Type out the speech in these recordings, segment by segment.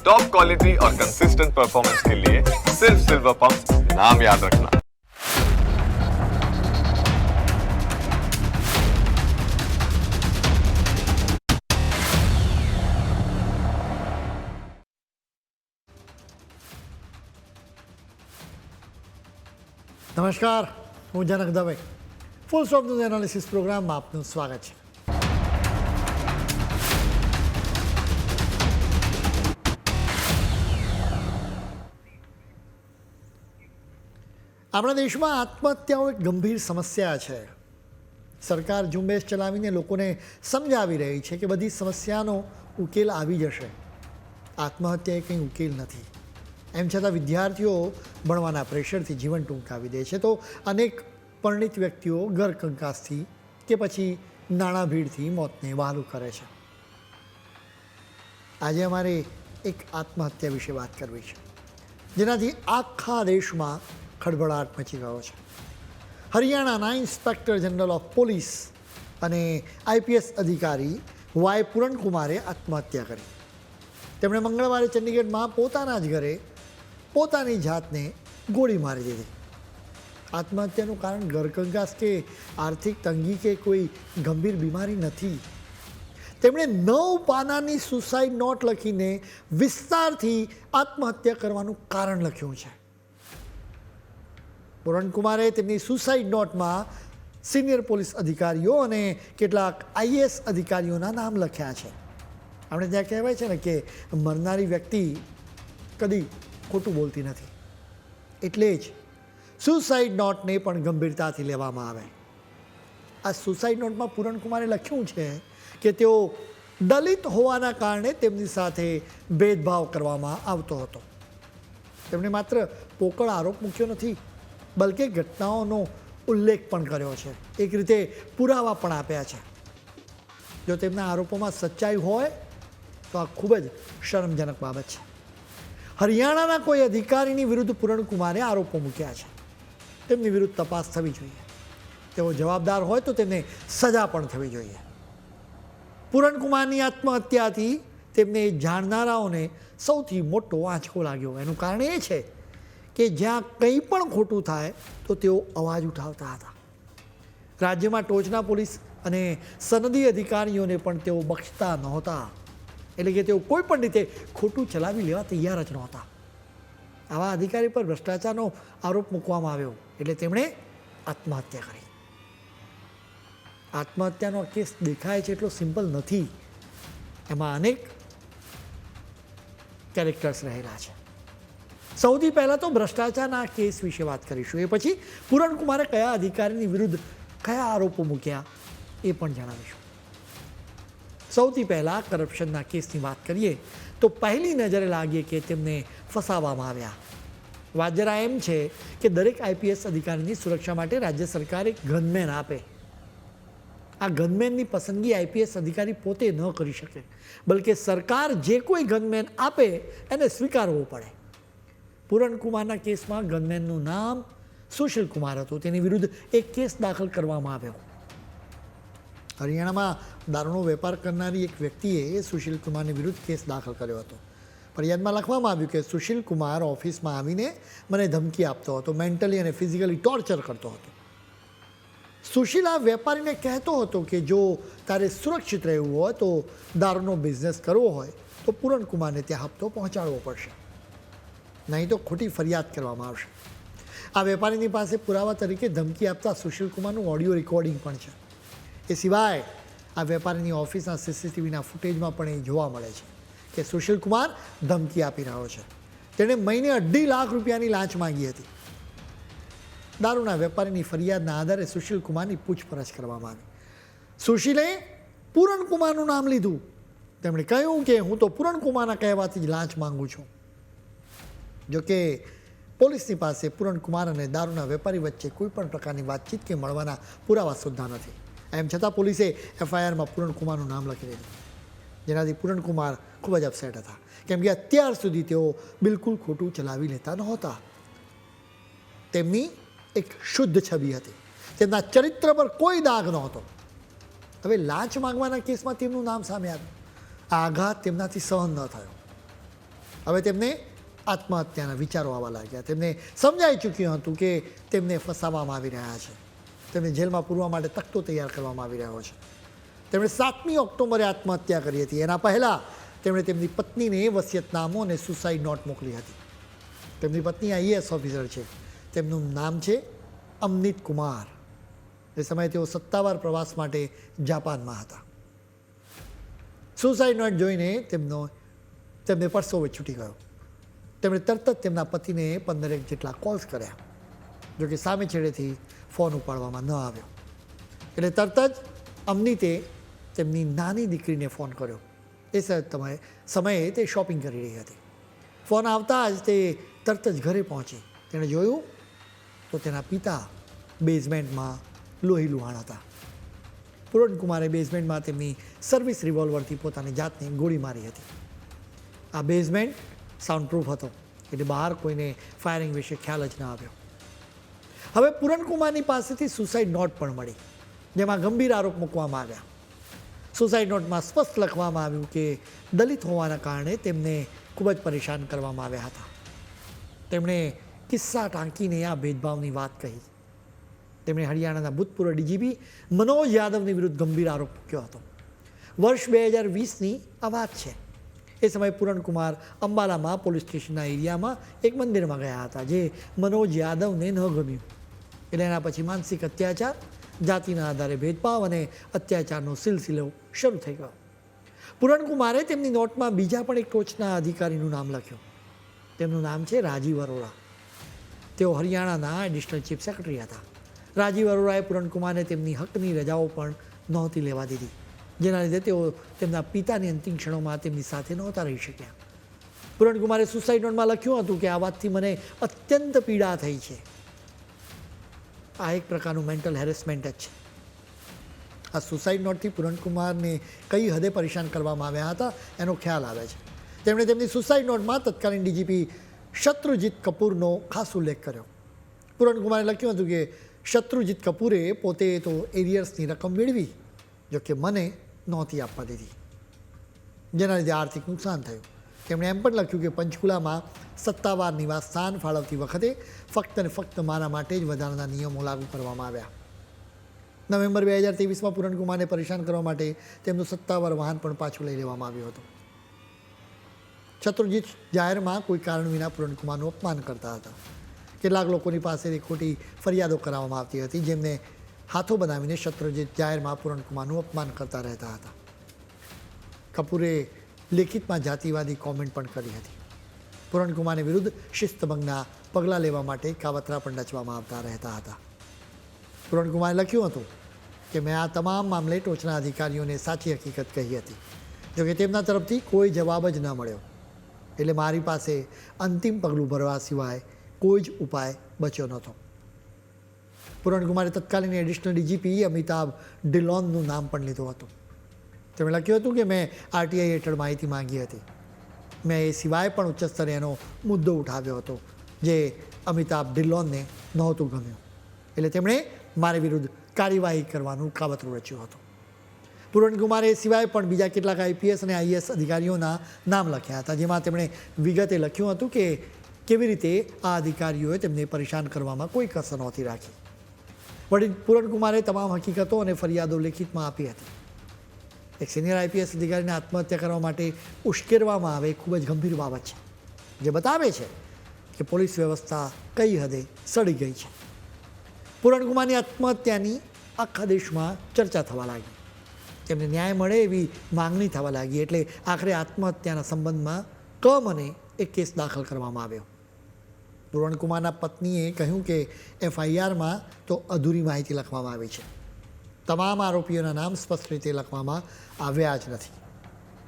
Top quality और consistent performance के लिए सिर्फ सिल्वर पंप नाम याद रखना નમસ્કાર હું Janak Dave full stop news analysis પ્રોગ્રામમાં આપનું સ્વાગત છે આપણા દેશમાં આત્મહત્યાઓ એક ગંભીર સમસ્યા છે. સરકાર ઝુંબેશ ચલાવીને લોકોને સમજાવી રહી છે કે બધી સમસ્યાનો ઉકેલ આવી જશે. આત્મહત્યા એ કંઈ ઉકેલ નથી. એમ છતાં વિદ્યાર્થીઓ ભણવાના પ્રેશરથી જીવન ટૂંકાવી દે છે. તો અનેક પરિણિત વ્યક્તિઓ ઘરકંકાસથી કે પછી નાણાં ભીડથી મોતને વહાલું કરે છે. આજે અમારે એક આત્મહત્યા વિશે વાત કરવી છે. જેનાથી આખા દેશમાં ખળભળાટ મચી ગયો છે. હરિયાણાના ઇન્સ્પેક્ટર જનરલ ઓફ પોલીસ અને આઈપીએસ અધિકારી વાય પૂરણકુમારે આત્મહત્યા કરી. તેમણે મંગળવારે ચંડીગઢમાં પોતાના જ ઘરે પોતાની જાતને ગોળી મારી દીધી. આત્મહત્યાનું કારણ ઘરકંકાસ કે આર્થિક તંગી કે કોઈ ગંભીર બીમારી નથી. તેમણે નવ પાનાની સુસાઇડ નોટ લખીને વિસ્તારથી આત્મહત્યા કરવાનું કારણ લખ્યું છે. પુરણકુમારે તેમની સુસાઇડ નોટમાં સિનિયર પોલીસ અધિકારીઓ અને કેટલાક આઈએએસ અધિકારીઓના નામ લખ્યા છે. આપણે ત્યાં કહેવાય છે ને કે મરનારી વ્યક્તિ કદી ખોટું બોલતી નથી. એટલે જ સુસાઇડ નોટને પણ ગંભીરતાથી લેવામાં આવે. આ સુસાઇડ નોટમાં પૂરણકુમારે લખ્યું છે કે તેઓ દલિત હોવાના કારણે તેમની સાથે ભેદભાવ કરવામાં આવતો હતો. તેમણે માત્ર પોકળ આરોપ મૂક્યો નથી. બલકે ઘટનાઓનો ઉલ્લેખ પણ કર્યો છે. એક રીતે પુરાવા પણ આપ્યા છે. જો તેમના આરોપોમાં સચ્ચાઈ હોય, તો આ ખૂબ જ શરમજનક બાબત છે. હરિયાણાના કોઈ અધિકારીની વિરુદ્ધ પૂરણકુમારે આરોપો મૂક્યા છે. તેમની વિરુદ્ધ તપાસ થવી જોઈએ. તેઓ જવાબદાર હોય તો તેમને સજા પણ થવી જોઈએ. પૂરણકુમારની આત્મહત્યાથી તેમને જાણનારાઓને સૌથી મોટો આંચકો લાગ્યો. એનું કારણ એ છે કે જ્યાં કંઈ પણ ખોટું થાય, તો તેઓ અવાજ ઉઠાવતા હતા. રાજ્યમાં ટોચના પોલીસ અને સનદી અધિકારીઓને પણ તેઓ બક્ષતા નહોતા. એટલે કે તેઓ કોઈ પણ રીતે ખોટું ચલાવી લેવા તૈયાર જ નહોતા. આવા અધિકારી પર ભ્રષ્ટાચારનો આરોપ મૂકવામાં આવ્યો, એટલે તેમણે આત્મહત્યા કરી. આત્મહત્યાનો કેસ દેખાય છે એટલો સિમ્પલ નથી. એમાં અનેક કેરેક્ટર્સ રહેલા છે. સૌથી પહેલાં તો ભ્રષ્ટાચારના કેસ વિશે વાત કરીશું. એ પછી પૂરણકુમારે કયા અધિકારીની વિરુદ્ધ કયા આરોપો મૂક્યા એ પણ જણાવીશું. સૌથી પહેલાં કરપ્શનના કેસની વાત કરીએ તો પહેલી નજરે લાગીએ કે તેમને ફસાવવામાં આવ્યા. વાત જરા એમ છે કે દરેક આઈપીએસ અધિકારીની સુરક્ષા માટે રાજ્ય સરકારે ગનમેન આપે. આ ગનમેનની પસંદગી આઈપીએસ અધિકારી પોતે ન કરી શકે, બલકે સરકાર જે કોઈ ગનમેન આપે એને સ્વીકારવો પડે. પૂરણકુમારના કેસમાં ગનમેનનું નામ સુશીલ કુમાર હતું. તેની વિરુદ્ધ એક કેસ દાખલ કરવામાં આવ્યો. હરિયાણામાં દારૂનો વેપાર કરનારી એક વ્યક્તિએ સુશીલ કુમારની વિરુદ્ધ કેસ દાખલ કર્યો હતો. ફરિયાદમાં લખવામાં આવ્યું કે સુશીલ કુમાર ઓફિસમાં આવીને મને ધમકી આપતો હતો, મેન્ટલી અને ફિઝિકલી ટોર્ચર કરતો હતો. સુશીલ આ વેપારીને કહેતો હતો કે જો તારે સુરક્ષિત રહેવું હોય તો દારૂનો બિઝનેસ કરવો હોય તો પૂરણકુમારને ત્યાં હપ્તો પહોંચાડવો પડશે. નહીં તો ખોટી ફરિયાદ કરવામાં આવશે. આ વેપારીની પાસે પુરાવા તરીકે ધમકી આપતા સુશીલ કુમારનું ઓડિયો રેકોર્ડિંગ પણ છે. એ સિવાય આ વેપારીની ઓફિસના સીસીટીવીના ફૂટેજમાં પણ એ જોવા મળે છે કે સુશીલ કુમાર ધમકી આપી રહ્યો છે. તેણે મહિને અઢી લાખ રૂપિયાની લાંચ માંગી હતી. દારૂના વેપારીની ફરિયાદના આધારે સુશીલ કુમારની પૂછપરછ કરવામાં આવી. સુશીલે પૂરણકુમારનું નામ લીધું. તેમણે કહ્યું કે હું તો પૂરણકુમારના કહેવાથી જ લાંચ માંગુ છું. જોકે પોલીસની પાસે પૂરણકુમાર અને દારૂના વેપારી વચ્ચે કોઈ પણ પ્રકારની વાતચીત કે મળવાના પુરાવા સુદ્ધા નથી. એમ છતાં પોલીસે એફઆઈઆરમાં પૂરણકુમારનું નામ લખી દીધું. જેનાથી પૂરણકુમાર ખૂબ જ અપસેટ હતા. કેમ કે અત્યાર સુધી તેઓ બિલકુલ ખોટું ચલાવી લેતા નહોતા. તેમની એક શુદ્ધ છબી હતી. તેમના ચરિત્ર પર કોઈ દાગ નહોતો. હવે લાંચ માંગવાના કેસમાં તેમનું નામ સામે આવ્યું. આઘાત તેમનાથી સહન ન થયો. હવે તેમને આત્મહત્યાના વિચારો આવવા લાગ્યા. તેમને સમજાઈ ચૂક્યું હતું કે તેમને ફસાવવામાં આવી રહ્યા છે. તેમને જેલમાં પૂરવા માટે તખતો તૈયાર કરવામાં આવી રહ્યો છે. તેમણે સાતમી ઓક્ટોબરે આત્મહત્યા કરી હતી. એના પહેલાં તેમણે તેમની પત્નીને વસિયતનામું અને સુસાઇડ નોટ મોકલી હતી. તેમની પત્ની આઈએએસ ઓફિસર છે. તેમનું નામ છે અમનિત કુમાર. એ સમયે તેઓ સત્તાવાર પ્રવાસ માટે જાપાનમાં હતા. સુસાઇડ નોટ જોઈને તેમનો, તેમને પરસોવે છૂટી ગયો. તેમણે તરત જ તેમના પતિને પંદરેક જેટલા કોલ્સ કર્યા જોકે સામે છેડેથી ફોન ઉપાડવામાં ન આવ્યો. એટલે તરત જ અમનીતે તેમની નાની દીકરીને ફોન કર્યો. એ સમયે સમયે તે શોપિંગ કરી રહી હતી. ફોન આવતા જ તે તરત જ ઘરે પહોંચી. તેણે જોયું તો તેના પિતા બેઝમેન્ટમાં લોહી લુહાણ હતા. પૂરણકુમારે બેઝમેન્ટમાં તેમની સર્વિસ રિવોલ્વરથી પોતાની જાતને ગોળી મારી હતી. આ બેઝમેન્ટ સાઉન્ડ પ્રૂફ હતો. એટલે બહાર કોઈને ફાયરિંગ વિશે ખ્યાલ જ ન આવ્યો. હવે પૂરણકુમારની પાસેથી સુસાઇડ નોટ પણ મળી, જેમાં ગંભીર આરોપ મૂકવામાં આવ્યા. સુસાઇડ નોટમાં સ્પષ્ટ લખવામાં આવ્યું કે દલિત હોવાના કારણે તેમને ખૂબ જ પરેશાન કરવામાં આવ્યા હતા. તેમણે કિસ્સા ટાંકીને આ ભેદભાવની વાત કહી. તેમણે હરિયાણાના ભૂતપૂર્વ ડીજીપી મનોજ યાદવની વિરુદ્ધ ગંભીર આરોપ મૂક્યો હતો. વર્ષ બે હજાર વીસની આ વાત છે. એ સમયે પૂરણકુમાર અંબાલામાં પોલીસ સ્ટેશનના એરિયામાં એક મંદિરમાં ગયા હતા, જે મનોજ યાદવને ન ગમ્યું. એટલે એના પછી માનસિક અત્યાચાર, જાતિના આધારે ભેદભાવ અને અત્યાચારનો સિલસિલો શરૂ થઈ ગયો. પૂરણકુમારે તેમની નોટમાં બીજા પણ એક ટોચના અધિકારીનું નામ લખ્યું. તેમનું નામ છે રાજીવ અરોરા. તેઓ હરિયાણાના એડિશનલ ચીફ સેક્રેટરી હતા. રાજીવ અરોરાએ પૂરણકુમારને તેમની હકની રજાઓ પણ નહોતી લેવા દીધી. જેના લીધે તેઓ તેમના પિતાની અંતિમ ક્ષણોમાં તેમની સાથે નહોતા રહી શક્યા. પૂરણકુમારે સુસાઇડ નોટમાં લખ્યું હતું કે આ વાતથી મને અત્યંત પીડા થઈ છે. આ એક પ્રકારનું મેન્ટલ હેરેસમેન્ટ જ છે. આ સુસાઇડ નોટથી પૂરણકુમારને કઈ હદે પરેશાન કરવામાં આવ્યા હતા, એનો ખ્યાલ આવે છે. તેમણે તેમની સુસાઇડ નોટમાં તત્કાલીન ડીજીપી શત્રુજીત કપૂરનો ખાસ ઉલ્લેખ કર્યો. પૂરણકુમારે લખ્યું હતું કે શત્રુજીત કપૂરે પોતે તો એરિયર્સની રકમ મેળવી, જોકે મને નહોતી આપવા દીધી. જેના લીધે આર્થિક નુકસાન થયું. તેમણે એમ પણ લખ્યું કે પંચકુલામાં સત્તાવાર નિવાસ સ્થાન ફાળવતી વખતે ફક્ત ને ફક્ત મારા માટે જ વધારાના નિયમો લાગુ કરવામાં આવ્યા. નવેમ્બર બે હજાર ત્રેવીસમાં પૂરણકુમારને પરેશાન કરવા માટે તેમનું સત્તાવાર વાહન પણ પાછું લઈ લેવામાં આવ્યું હતું. શત્રુજીત જાહેરમાં કોઈ કારણ વિના પૂરણકુમારનું અપમાન કરતા હતા. કેટલાક લોકોની પાસેથી ખોટી ફરિયાદો કરાવવામાં આવતી હતી, જેમને હાથો બનાવીને શત્રુજીત જાહેરમાં પૂરણકુમારનું અપમાન કરતા રહેતા હતા કપૂરે લેખિતમાં જાતિવાદી કોમેન્ટ પણ કરી હતી પૂરણકુમારની વિરુદ્ધ શિસ્તભંગના પગલાં લેવા માટે કાવતરા પણ રચવામાં આવતા રહેતા હતા પૂરણકુમારે લખ્યું હતું કે મેં આ તમામ મામલે ટોચના અધિકારીઓને સાચી હકીકત કહી હતી જોકે તેમના તરફથી કોઈ જવાબ જ ન મળ્યો એટલે મારી પાસે અંતિમ પગલું ભરવા સિવાય કોઈ જ ઉપાય બચ્યો નહોતો પૂરણકુમારે તત્કાલીન એડિશનલ ડીજીપી અમિતાભ ડિલોનનું નામ પણ લીધું હતું. તેમણે લખ્યું હતું કે મેં આરટીઆઈ હેઠળ માહિતી માંગી હતી. મેં એ સિવાય પણ ઉચ્ચ સ્તરે એનો મુદ્દો ઉઠાવ્યો હતો, જે અમિતાભ ડિલોનને નહોતું ગમ્યું. એટલે તેમણે મારી વિરુદ્ધ કાર્યવાહી કરવાનું કાવતરું રચ્યું હતું. પૂરણકુમારે સિવાય પણ બીજા કેટલાક આઈપીએસ અને આઈએસ અધિકારીઓના નામ લખ્યા હતા, જેમાં તેમણે વિગતે લખ્યું હતું કે કેવી રીતે આ અધિકારીઓએ તેમને પરેશાન કરવામાં કોઈ કસર નહોતી રાખી. વળી પૂરણકુમારે તમામ હકીકતો અને ફરિયાદો લેખિતમાં આપી હતી. એક સિનિયર આઈપીએસ અધિકારીને આત્મહત્યા કરવા માટે ઉશ્કેરવામાં આવે ખૂબ જ ગંભીર બાબત છે. જે બતાવે છે કે પોલીસ વ્યવસ્થા કઈ હદે સડી ગઈ છે. પૂરણકુમારની આત્મહત્યાની આખા દેશમાં ચર્ચા થવા લાગી. તેમને ન્યાય મળે એવી માંગણી થવા લાગી એટલે આખરે આત્મહત્યાના સંબંધમાં કમ અને એક કેસ દાખલ કરવામાં આવ્યો. પૂરણકુમારના પત્નીએ કહ્યું કે એફઆઈઆરમાં તો અધૂરી માહિતી લખવામાં આવી છે. તમામ આરોપીઓના નામ સ્પષ્ટ રીતે લખવામાં આવ્યા જ નથી.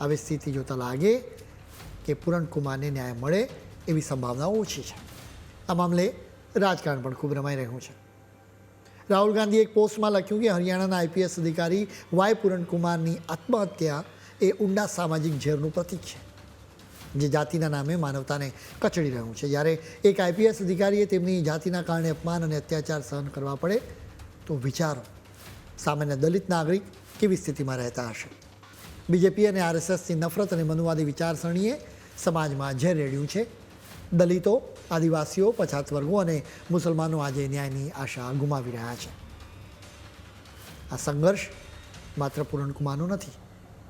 આવી સ્થિતિ જોતાં લાગે કે પૂરણકુમારને ન્યાય મળે એવી સંભાવના ઓછી છે. આ મામલે રાજકારણ પણ ખૂબ રમાઈ રહ્યું છે. રાહુલ ગાંધીએ એક પોસ્ટમાં લખ્યું કે હરિયાણાના આઈપીએસ અધિકારી વાય પૂરણકુમારની આત્મહત્યા એ ઊંડા સામાજિક ઝેરનું પ્રતીક છે. જે જાતિના નામે માનવતાને કચડી રહ્યું છે. જ્યારે એક આઈપીએસ અધિકારીએ તેમની જાતિના કારણે અપમાન અને અત્યાચાર સહન કરવા પડે, તો વિચારો, સામાન્ય દલિત નાગરિક કેવી સ્થિતિમાં રહેતા હશે? બીજેપી અને આરએસએસની નફરત અને મનુવાદી વિચારસરણીએ સમાજમાં ઝેર રેડ્યું છે. દલિતો, આદિવાસીઓ, પછાત વર્ગો અને મુસલમાનો આજે ન્યાયની આશા ગુમાવી રહ્યા છે. આ સંઘર્ષ માત્ર પૂરણકુમારનો નથી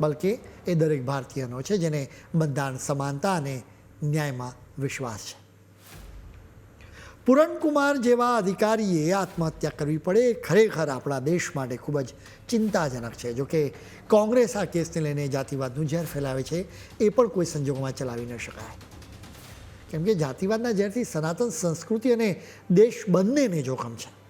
બલકે એ દરેક ભારતીયનો છે, જેને બંધારણ સમાનતા અને ન્યાયમાં વિશ્વાસ છે. પૂરણકુમાર જેવા અધિકારીએ આત્મહત્યા કરવી પડે ખરેખર આપણા દેશ માટે ખૂબ જ ચિંતાજનક છે. જોકે કોંગ્રેસ આ કેસને લઈને જાતિવાદનું ઝેર ફેલાવે છે, એ પણ કોઈ સંજોગોમાં ચલાવી ન શકાય. કેમ કે જાતિવાદના ઝેરથી સનાતન સંસ્કૃતિ અને દેશ બંનેને જોખમ છે.